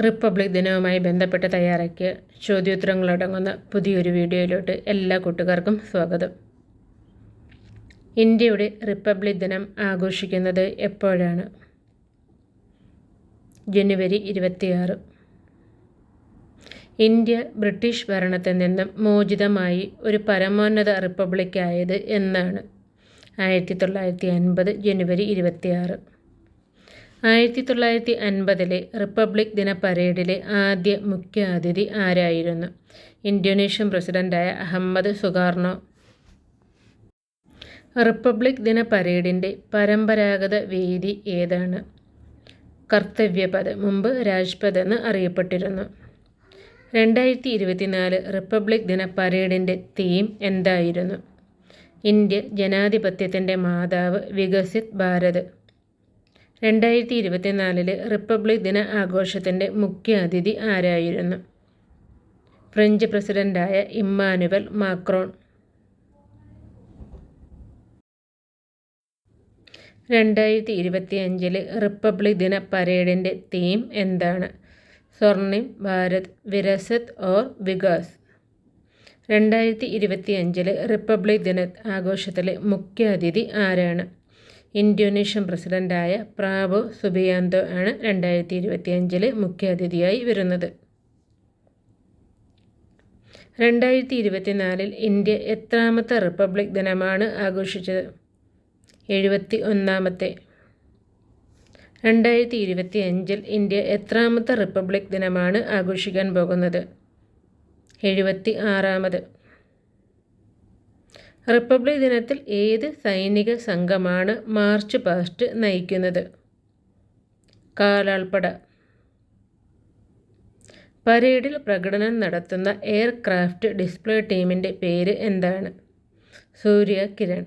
Republic ദിനവുമായി ബന്ധപ്പെട്ട് തയ്യാറാക്കിയ ചോദ്യോത്തരങ്ങളടങ്ങുന്ന പുതിയൊരു വീഡിയോയിലോട്ട് എല്ലാ കൂട്ടുകാർക്കും സ്വാഗതം. ഇന്ത്യയുടെ റിപ്പബ്ലിക് ദിനം ആഘോഷിക്കുന്നത് എപ്പോഴാണ്? ജനുവരി ഇരുപത്തിയാറ്. ഇന്ത്യ ബ്രിട്ടീഷ് ഭരണത്തിൽ നിന്നും മോചിതമായി ഒരു പരമോന്നത റിപ്പബ്ലിക്കായത് എന്നാണ്. ആയിരത്തി തൊള്ളായിരത്തി അൻപത് ജനുവരി ഇരുപത്തിയാറ്. ആയിരത്തി തൊള്ളായിരത്തി അൻപതിലെ റിപ്പബ്ലിക് ദിന പരേഡിലെ ആദ്യ മുഖ്യ അതിഥി ആരായിരുന്നു? ഇന്തോനേഷ്യൻ പ്രസിഡന്റായ അഹമ്മദ് സുകാർണോ. റിപ്പബ്ലിക് ദിന പരേഡിന്റെ പരമ്പരാഗത വേദി ഏതാണ്? കർത്തവ്യപഥ് മുമ്പ് രാജ്പഥ് എന്ന് അറിയപ്പെട്ടിരുന്നു. രണ്ടായിരത്തി ഇരുപത്തിനാല് റിപ്പബ്ലിക് ദിന പരേഡിന്റെ തീം എന്തായിരുന്നു? ഇന്ത്യ ജനാധിപത്യത്തിന്റെ മാതാവ് വികസിത് ഭാരത്. രണ്ടായിരത്തി ഇരുപത്തിനാലിലെ റിപ്പബ്ലിക് ദിന ആഘോഷത്തിന്റെ മുഖ്യ അതിഥി ആരായിരുന്നു? ഫ്രഞ്ച് പ്രസിഡന്റായ ഇമ്മാനുവൽ മാക്രോൺ. രണ്ടായിരത്തി ഇരുപത്തി അഞ്ചിലെ റിപ്പബ്ലിക് ദിന പരേഡിന്റെ തീം എന്താണ്? സ്വർണിം ഭാരത് വിരസത് ഓർ വികാസ്? രണ്ടായിരത്തി ഇരുപത്തി അഞ്ചിലെ റിപ്പബ്ലിക് ദിന ആഘോഷത്തിലെ മുഖ്യ അതിഥി ആരാണ്? ഇന്തോനേഷ്യൻ പ്രസിഡന്റായ പ്രാവോ സുബിയാന്തോ ആണ് രണ്ടായിരത്തി ഇരുപത്തി അഞ്ചിലെ മുഖ്യാതിഥിയായി വരുന്നത്. രണ്ടായിരത്തി ഇരുപത്തിനാലിൽ ഇന്ത്യ എത്രാമത്തെ റിപ്പബ്ലിക് ദിനമാണ് ആഘോഷിച്ചത്? എഴുപത്തി ഒന്നാമത്തെ രണ്ടായിരത്തി ഇരുപത്തി അഞ്ചിൽ ഇന്ത്യ എത്രാമത്തെ റിപ്പബ്ലിക് ദിനമാണ് ആഘോഷിക്കാൻ പോകുന്നത്? എഴുപത്തി ആറാമത് റിപ്പബ്ലിക് ദിനത്തിൽ ഏത് സൈനിക സംഘമാണ് മാർച്ച് പാസ്റ്റ് നയിക്കുന്നത്? കാലാൾപ്പട. പരേഡിൽ പ്രകടനം നടത്തുന്ന എയർക്രാഫ്റ്റ് ഡിസ്പ്ലേ ടീമിന്റെ പേര് എന്താണ്? സൂര്യ കിരൺ.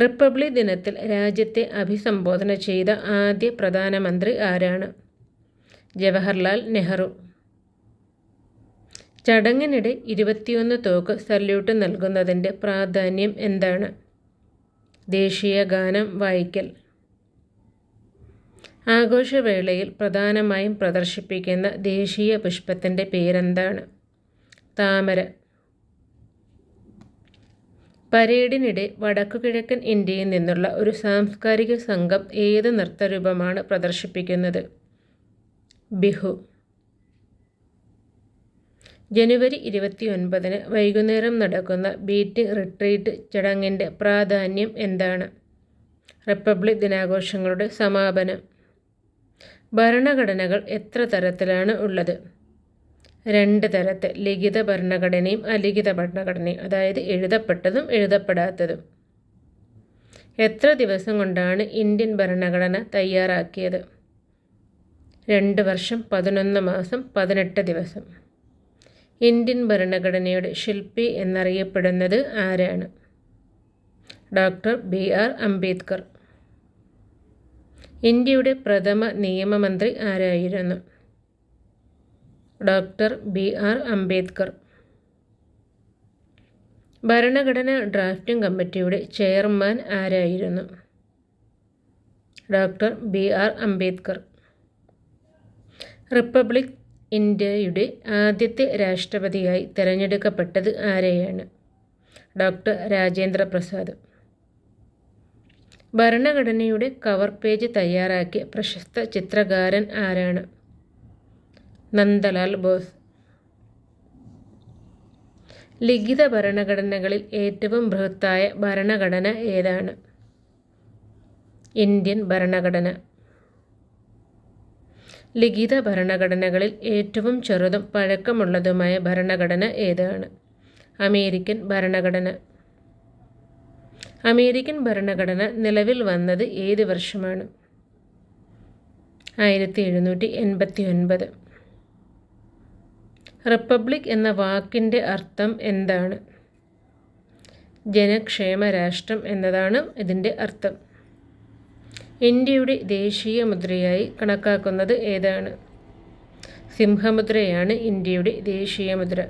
റിപ്പബ്ലിക് ദിനത്തിൽ രാജ്യത്തെ അഭിസംബോധന ചെയ്ത ആദ്യ പ്രധാനമന്ത്രി ആരാണ്? ജവഹർലാൽ നെഹ്റു. ചടങ്ങിനിടെ ഇരുപത്തിയൊന്ന് തോക്ക് സല്യൂട്ട് നൽകുന്നതിന്റെ പ്രാധാന്യം എന്താണ്? ദേശീയ ഗാനം വായിക്കൽ. ആഘോഷവേളയിൽ പ്രധാനമായും പ്രദർശിപ്പിക്കുന്ന ദേശീയ പുഷ്പത്തിന്റെ പേരെന്താണ്? താമര. പരേഡിനിടെ വടക്കുകിഴക്കൻ ഇന്ത്യയിൽ നിന്നുള്ള ഒരു സാംസ്കാരിക സംഘം ഏത് നൃത്തരൂപമാണ് പ്രദർശിപ്പിക്കുന്നത്? ബിഹു. ജനുവരി ഇരുപത്തി ഒൻപതിന് വൈകുന്നേരം നടക്കുന്ന ബീറ്റ് റിട്രീറ്റ് ചടങ്ങിന്റെ പ്രാധാന്യം എന്താണ്? റിപ്പബ്ലിക് ദിനാഘോഷങ്ങളുടെ സമാപനം. ഭരണഘടനകൾ എത്ര തരത്തിലാണ് ഉള്ളത്? രണ്ട് തരത്തെ ലിഖിത ഭരണഘടനയും അലിഖിത ഭരണഘടനയും അതായത് എഴുതപ്പെട്ടതും എഴുതപ്പെടാത്തതും. എത്ര ദിവസം കൊണ്ടാണ് ഇന്ത്യൻ ഭരണഘടന തയ്യാറാക്കിയത്? രണ്ട് വർഷം പതിനൊന്ന് മാസം പതിനെട്ട് ദിവസം. ഇന്ത്യൻ ഭരണഘടനയുടെ ശില്പി എന്നറിയപ്പെടുന്നത് ആരാണ്? Doctor B R Ambedkar. ഇന്ത്യയുടെ പ്രഥമ നിയമമന്ത്രി ആരായിരുന്നു? Doctor B R Ambedkar. ഭരണഘടനാ ഡ്രാഫ്റ്റിംഗ് കമ്മിറ്റിയുടെ ചെയർമാൻ ആരായിരുന്നു? Doctor B R Ambedkar. Republic ഇന്ത്യയുടെ ആദ്യത്തെ രാഷ്ട്രപതിയായി തിരഞ്ഞെടുക്കപ്പെട്ടത് ആരെയാണ്? ഡോക്ടർ രാജേന്ദ്ര പ്രസാദ്. ഭരണഘടനയുടെ കവർ പേജ് തയ്യാറാക്കിയ പ്രശസ്ത ചിത്രകാരൻ ആരാണ്? നന്ദലാൽ ബോസ്. ലിഖിത ഭരണഘടനകളിൽ ഏറ്റവും ബൃഹത്തായ ഭരണഘടന ഏതാണ്? ഇന്ത്യൻ ഭരണഘടന. ലിഖിത ഭരണഘടനകളിൽ ഏറ്റവും ചെറുതും പഴക്കമുള്ളതുമായ ഭരണഘടന ഏതാണ്? അമേരിക്കൻ ഭരണഘടന. അമേരിക്കൻ ഭരണഘടന നിലവിൽ വന്നത് ഏത് വർഷമാണ്? ആയിരത്തി എഴുന്നൂറ്റി എൺപത്തി ഒൻപത് റിപ്പബ്ലിക് എന്ന വാക്കിന്റെ അർത്ഥം എന്താണ്? ജനക്ഷേമ രാഷ്ട്രം എന്നതാണ് ഇതിന്റെ അർത്ഥം. ഇന്ത്യയുടെ ദേശീയ മുദ്രയായി കണക്കാക്കുന്നത് ഏതാണ്? സിംഹമുദ്രയാണ് ഇന്ത്യയുടെ ദേശീയ മുദ്ര.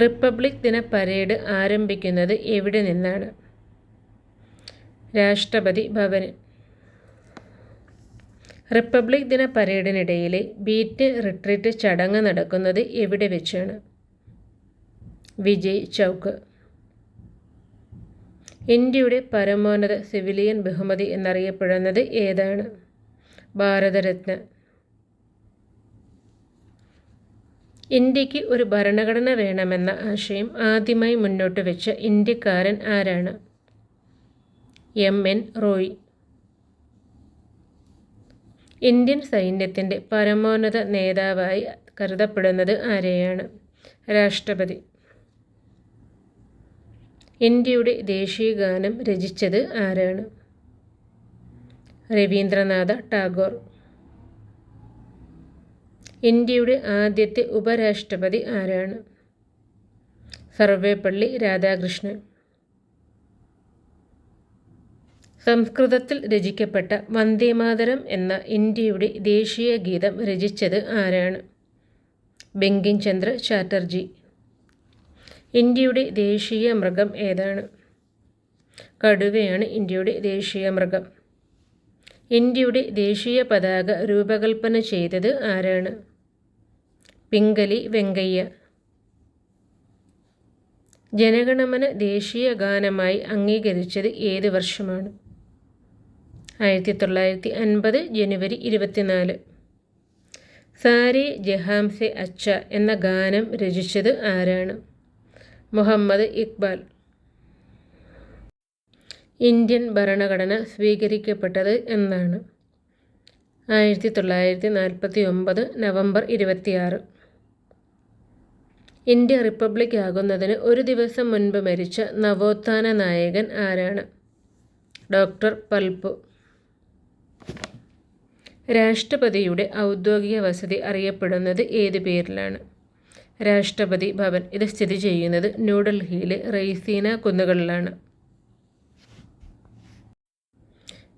റിപ്പബ്ലിക് ദിന പരേഡ് ആരംഭിക്കുന്നത് എവിടെ നിന്നാണ്? രാഷ്ട്രപതി ഭവന്. റിപ്പബ്ലിക് ദിന പരേഡിനിടയിലെ ബീറ്റ് റിട്രീറ്റ് ചടങ്ങ് നടക്കുന്നത് എവിടെ വെച്ചാണ്? വിജയ് ചൗക്ക്. ഇന്ത്യയുടെ പരമോന്നത സിവിലിയൻ ബഹുമതി എന്നറിയപ്പെടുന്നത് ഏതാണ്? ഭാരതരത്ന. ഇന്ത്യയ്ക്ക് ഒരു ഭരണഘടന വേണമെന്ന ആശയം ആദ്യമായി മുന്നോട്ട് വെച്ച ഇന്ത്യക്കാരൻ ആരാണ്? എം. എൻ. റോയ്. ഇന്ത്യൻ സൈന്യത്തിന്റെ പരമോന്നത നേതാവായി കരുതപ്പെടുന്നത് ആരെയാണ്? രാഷ്ട്രപതി. ഇന്ത്യയുടെ ദേശീയ ഗാനം രചിച്ചത് ആരാണ്? രവീന്ദ്രനാഥ ടാഗോർ. ഇന്ത്യയുടെ ആദ്യത്തെ ഉപരാഷ്ട്രപതി ആരാണ്? സർവേപ്പള്ളി രാധാകൃഷ്ണൻ. സംസ്കൃതത്തിൽ രചിക്കപ്പെട്ട വന്ദേമാതരം എന്ന ഇന്ത്യയുടെ ദേശീയ ഗീതം രചിച്ചത് ആരാണ്? ബങ്കിം ചന്ദ്ര ചാറ്റർജി. ഇന്ത്യയുടെ ദേശീയ മൃഗം ഏതാണ്? കടുവയാണ് ഇന്ത്യയുടെ ദേശീയ മൃഗം. ഇന്ത്യയുടെ ദേശീയ പതാക രൂപകൽപ്പന ചെയ്തത് ആരാണ്? പിങ്കലി വെങ്കയ്യ. ജനഗണമന ദേശീയ ഗാനമായി അംഗീകരിച്ചത് ഏത് വർഷമാണ്? ആയിരത്തി തൊള്ളായിരത്തി അൻപത് ജനുവരി ഇരുപത്തിനാല്. സാരി ജഹാംസെ അച്ച എന്ന ഗാനം രചിച്ചത് ആരാണ്? മുഹമ്മദ് ഇക്ബാൽ. ഇന്ത്യൻ ഭരണഘടന സ്വീകരിക്കപ്പെട്ടത് എന്നാണ്. ആയിരത്തി തൊള്ളായിരത്തി നാൽപ്പത്തി ഒമ്പത് നവംബർ ഇരുപത്തിയാറ്. ഇന്ത്യ റിപ്പബ്ലിക് ആകുന്നതിന് ഒരു ദിവസം മുൻപ് മരിച്ച നവോത്ഥാന നായകൻ ആരാണ്? ഡോക്ടർ പൽപു. രാഷ്ട്രപതിയുടെ ഔദ്യോഗിക വസതി അറിയപ്പെടുന്നത് ഏത് പേരിലാണ്? രാഷ്ട്രപതി ഭവൻ. ഇത് സ്ഥിതി ചെയ്യുന്നത് ന്യൂഡൽഹിയിലെ റെയ്സീന കുന്നുകളിലാണ്.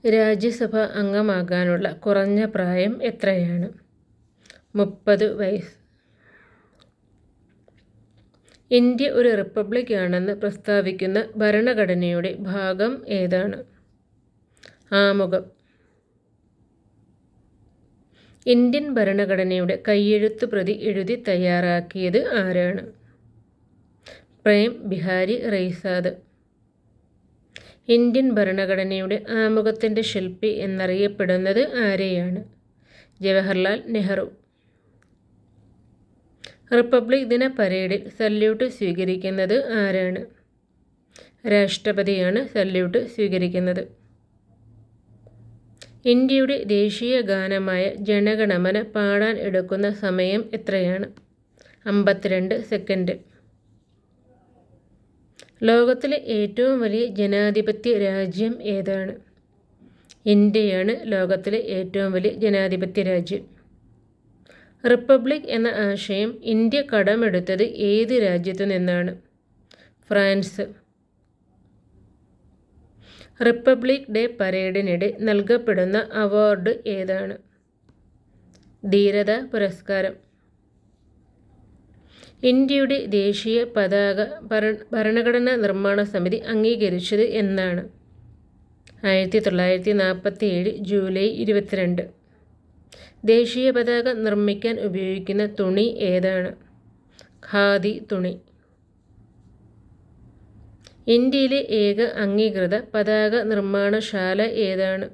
രാജ്യസഭ അംഗമാകാനുള്ള കുറഞ്ഞ പ്രായം എത്രയാണ്? മുപ്പത് വയസ്സ്. ഇന്ത്യ ഒരു റിപ്പബ്ലിക് ആണെന്ന് പ്രസ്താവിക്കുന്ന ഭരണഘടനയുടെ ഭാഗം ഏതാണ്? ആമുഖം. ഇന്ത്യൻ ഭരണഘടനയുടെ കയ്യെഴുത്ത് പ്രതി എഴുതി തയ്യാറാക്കിയത് ആരാണ്? പ്രേം ബിഹാരി റൈസാദ്. ഇന്ത്യൻ ഭരണഘടനയുടെ ആമുഖത്തിന്റെ ശില്പി എന്നറിയപ്പെടുന്നത് ആരെയാണ്? ജവഹർലാൽ നെഹ്റു. റിപ്പബ്ലിക് ദിന പരേഡിൽ സല്യൂട്ട് സ്വീകരിക്കുന്നത് ആരാണ്? രാഷ്ട്രപതിയാണ് സല്യൂട്ട് സ്വീകരിക്കുന്നത്. ഇന്ത്യയുടെ ദേശീയ ഗാനമായ ജനഗണമന പാടാൻ എടുക്കുന്ന സമയം എത്രയാണ്? അമ്പത്തിരണ്ട് സെക്കൻഡ്. ലോകത്തിലെ ഏറ്റവും വലിയ ജനാധിപത്യ രാജ്യം ഏതാണ്? ഇന്ത്യയാണ് ലോകത്തിലെ ഏറ്റവും വലിയ ജനാധിപത്യ രാജ്യം. റിപ്പബ്ലിക് എന്ന ആശയം ഇന്ത്യ കടമെടുത്തത് ഏത് രാജ്യത്തു നിന്നാണ്? ഫ്രാൻസ്. റിപ്പബ്ലിക് ഡേ പരേഡിനിടെ നൽകപ്പെടുന്ന അവാർഡ് ഏതാണ്? ധീരത പുരസ്കാരം. ഇന്ത്യയുടെ ദേശീയ പതാക ഭരണഘടനാ നിർമ്മാണ സമിതി അംഗീകരിച്ചത് എന്നാണ്. ആയിരത്തി തൊള്ളായിരത്തി നാൽപ്പത്തി ഏഴ് ജൂലൈ ഇരുപത്തിരണ്ട്. ദേശീയ പതാക നിർമ്മിക്കാൻ ഉപയോഗിക്കുന്ന തുണി ഏതാണ്? ഖാദി തുണി. ഇന്ത്യയിലെ ഏക അംഗീകൃത പതാക നിർമ്മാണശാല ഏതാണ്?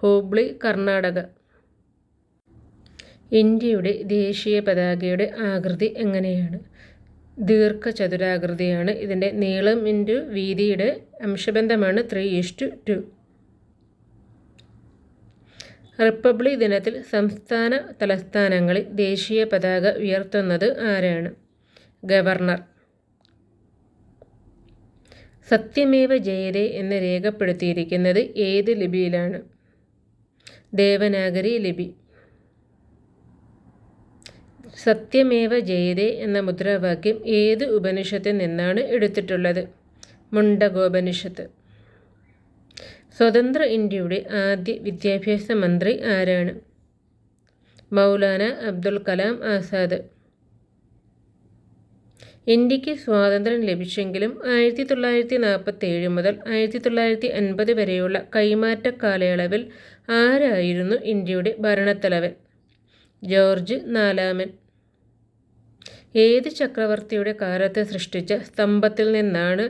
ഹൂബ്ലി കർണാടക. ഇന്ത്യയുടെ ദേശീയ പതാകയുടെ ആകൃതി എങ്ങനെയാണ്? ദീർഘചതുരാകൃതിയാണ് ഇതിന്റെ നീളം ഇന്റു വീതിയുടെ അംശബന്ധമാണ് three is to two republic ദിനത്തിൽ സംസ്ഥാന തലസ്ഥാനങ്ങളിൽ ദേശീയ പതാക ഉയർത്തുന്നത് ആരാണ്? ഗവർണർ. സത്യമേവ ജയതേ എന്ന് രേഖപ്പെടുത്തിയിരിക്കുന്നത് ഏത് ലിപിയിലാണ്? ദേവനാഗരി ലിപി. സത്യമേവ ജയതേ എന്ന മുദ്രാവാക്യം ഏത് ഉപനിഷത്തിൽ നിന്നാണ് എടുത്തിട്ടുള്ളത്? മുണ്ടകോപനിഷത്ത്. സ്വതന്ത്ര ഇന്ത്യയുടെ ആദ്യ വിദ്യാഭ്യാസ മന്ത്രി ആരാണ്? മൗലാന അബ്ദുൽ കലാം ആസാദ്. ഇന്ത്യയ്ക്ക് സ്വാതന്ത്ര്യം ലഭിച്ചെങ്കിലും ആയിരത്തി തൊള്ളായിരത്തി നാൽപ്പത്തി ഏഴ് മുതൽ ആയിരത്തി തൊള്ളായിരത്തി അൻപത് വരെയുള്ള കൈമാറ്റ കാലയളവിൽ ആരായിരുന്നു ഇന്ത്യയുടെ ഭരണത്തലവൻ? ജോർജ് നാലാമൻ. ഏത് ചക്രവർത്തിയുടെ കാലത്ത് സൃഷ്ടിച്ച സ്തംഭത്തിൽ നിന്നാണ്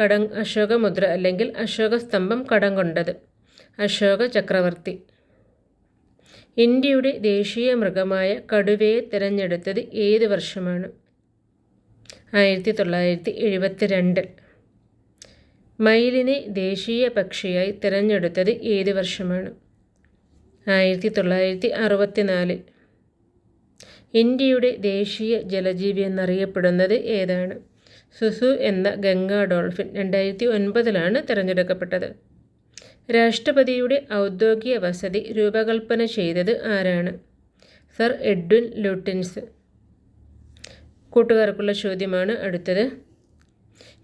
കടം അശോകമുദ്ര അല്ലെങ്കിൽ അശോക സ്തംഭം കടം കൊണ്ടത്? അശോക ചക്രവർത്തി. ഇന്ത്യയുടെ ദേശീയ മൃഗമായ കടുവയെ തിരഞ്ഞെടുത്തത് ഏത് വർഷമാണ്? ആയിരത്തി തൊള്ളായിരത്തി എഴുപത്തി രണ്ട് മയിലിനെ ദേശീയ പക്ഷിയായി തിരഞ്ഞെടുത്തത് ഏത് വർഷമാണ്? ആയിരത്തി തൊള്ളായിരത്തി അറുപത്തിനാലിൽ ഇന്ത്യയുടെ ദേശീയ ജലജീവി എന്നറിയപ്പെടുന്നത് ഏതാണ്? സുസു എന്ന ഗംഗാ ഡോൾഫിൻ രണ്ടായിരത്തി ഒൻപതിലാണ് തിരഞ്ഞെടുക്കപ്പെട്ടത്. രാഷ്ട്രപതിയുടെ ഔദ്യോഗിക വസതി രൂപകൽപ്പന ചെയ്തത് ആരാണ്? Sir Edwin Lutyens. കൂട്ടുകാർക്കുള്ള ചോദ്യമാണ് അടുത്തത്.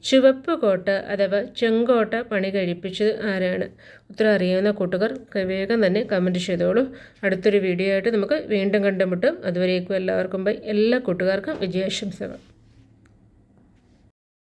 ചുവപ്പ് കോട്ട അഥവാ ചെങ്കോട്ട പണി കഴിപ്പിച്ചത് ആരാണ്? ഉത്തരം അറിയാവുന്ന കൂട്ടുകാർ വേഗം തന്നെ കമന്റ് ചെയ്തോളൂ. അടുത്തൊരു വീഡിയോ ആയിട്ട് നമുക്ക് വീണ്ടും കണ്ടുമുട്ടും. അതുവരേക്കും എല്ലാവർക്കും ബൈ എല്ലാ കൂട്ടുകാർക്കും വിജയാശംസകൾ.